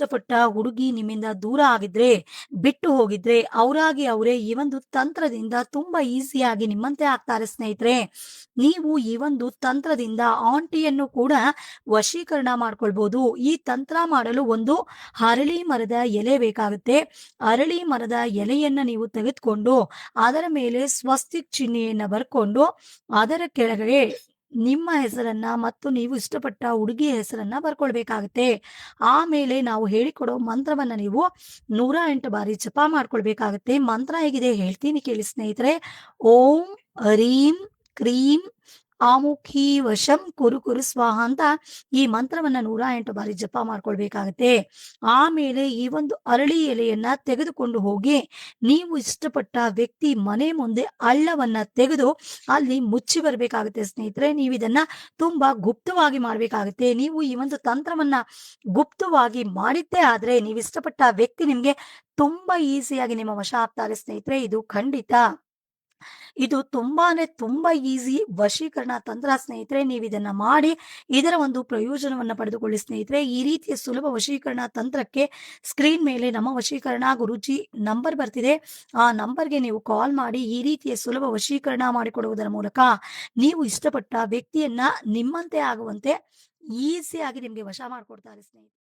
ಇಷ್ಟಪಟ್ಟ ಹುಡುಗಿ ನಿಮ್ಮಿಂದ ದೂರ ಆಗಿದ್ರೆ, ಬಿಟ್ಟು ಹೋಗಿದ್ರೆ ಅವರಾಗಿ ಅವರೇ ಈ ಒಂದು ತಂತ್ರದಿಂದ ತುಂಬಾ ಈಸಿಯಾಗಿ ನಿಮ್ಮಂತೆ ಆಗ್ತಾರೆ ಸ್ನೇಹಿತರೆ. ನೀವು ಈ ಒಂದು ತಂತ್ರದಿಂದ ಆಂಟಿಯನ್ನು ಕೂಡ ವಶೀಕರಣ ಮಾಡ್ಕೊಳ್ಬಹುದು ಈ ತಂತ್ರ ಮಾಡಲು ಒಂದು ಅರಳಿ ಮರದ ಎಲೆ ಬೇಕಾಗುತ್ತೆ. ಅರಳಿ ಮರದ ಎಲೆಯನ್ನ ನೀವು ತೆಗೆದುಕೊಂಡು ಅದರ ಮೇಲೆ ಸ್ವಸ್ತಿಕ್ ಚಿಹ್ನೆಯನ್ನ ಬರ್ಕೊಂಡು ಅದರ ಕೆಳಗಡೆ ನಿಮ್ಮ ಹೆಸರನ್ನ ಮತ್ತು ನೀವು ಇಷ್ಟಪಟ್ಟ ಹುಡುಗಿಯ ಹೆಸರನ್ನ ಬರ್ಕೊಳ್ಬೇಕಾಗತ್ತೆ. ಆಮೇಲೆ ನಾವು ಹೇಳಿಕೊಡೋ ಮಂತ್ರವನ್ನ ನೀವು ನೂರ ಎಂಟು ಬಾರಿ ಜಪ ಮಾಡ್ಕೊಳ್ಬೇಕಾಗತ್ತೆ. ಮಂತ್ರ ಹೇಗಿದೆ ಹೇಳ್ತೀನಿ ಕೇಳಿ ಸ್ನೇಹಿತರೆ. ಓಂ ಹರೀಂ ಕ್ರೀಂ ಆಮುಖಿ ವಶಂ ಕುರು ಕುರು ಸ್ವಾಹ ಅಂತ ಈ ಮಂತ್ರವನ್ನ ನೂರ ಎಂಟು ಬಾರಿ ಜಪ ಮಾಡ್ಕೊಳ್ಬೇಕಾಗತ್ತೆ. ಆಮೇಲೆ ಈ ಒಂದು ಅರಳಿ ಎಲೆಯನ್ನ ತೆಗೆದುಕೊಂಡು ಹೋಗಿ ನೀವು ಇಷ್ಟಪಟ್ಟ ವ್ಯಕ್ತಿ ಮನೆ ಮುಂದೆ ಅಳ್ಳವನ್ನ ತೆಗೆದು ಅಲ್ಲಿ ಮುಚ್ಚಿ ಬರಬೇಕಾಗುತ್ತೆ ಸ್ನೇಹಿತರೆ. ನೀವು ಇದನ್ನ ತುಂಬಾ ಗುಪ್ತವಾಗಿ ಮಾಡಬೇಕಾಗುತ್ತೆ. ನೀವು ಈ ಒಂದು ತಂತ್ರವನ್ನ ಗುಪ್ತವಾಗಿ ಮಾಡಿದ್ದೇ ಆದ್ರೆ ನೀವು ಇಷ್ಟಪಟ್ಟ ವ್ಯಕ್ತಿ ನಿಮ್ಗೆ ತುಂಬಾ ಈಸಿಯಾಗಿ ನಿಮ್ಮ ವಶ ಆಗ್ತಾರೆ ಸ್ನೇಹಿತರೆ. ಇದು ಖಂಡಿತ. ಇದು ತುಂಬಾನೇ ತುಂಬಾ ಈಸಿ ವಶೀಕರಣ ತಂತ್ರ ಸ್ನೇಹಿತರೆ, ನೀವು ಇದನ್ನ ಮಾಡಿ ಇದರ ಒಂದು ಪ್ರಯೋಜನವನ್ನ ಪಡೆದುಕೊಳ್ಳಿ ಸ್ನೇಹಿತರೆ. ಈ ರೀತಿಯ ಸುಲಭ ವಶೀಕರಣ ತಂತ್ರಕ್ಕೆ ಸ್ಕ್ರೀನ್ ಮೇಲೆ ನಮ್ಮ ವಶೀಕರಣ ಗುರುಜಿ ನಂಬರ್ ಬರ್ತಿದೆ. ಆ ನಂಬರ್ಗೆ ನೀವು ಕಾಲ್ ಮಾಡಿ ಈ ರೀತಿಯ ಸುಲಭ ವಶೀಕರಣ ಮಾಡಿಕೊಡುವುದರ ಮೂಲಕ ನೀವು ಇಷ್ಟಪಟ್ಟ ವ್ಯಕ್ತಿಯನ್ನ ನಿಮ್ಮಂತೆ ಆಗುವಂತೆ ಈಸಿಯಾಗಿ ನಿಮ್ಗೆ ವಶ ಮಾಡಿಕೊಡ್ತಾರೆ ಸ್ನೇಹಿತರೆ.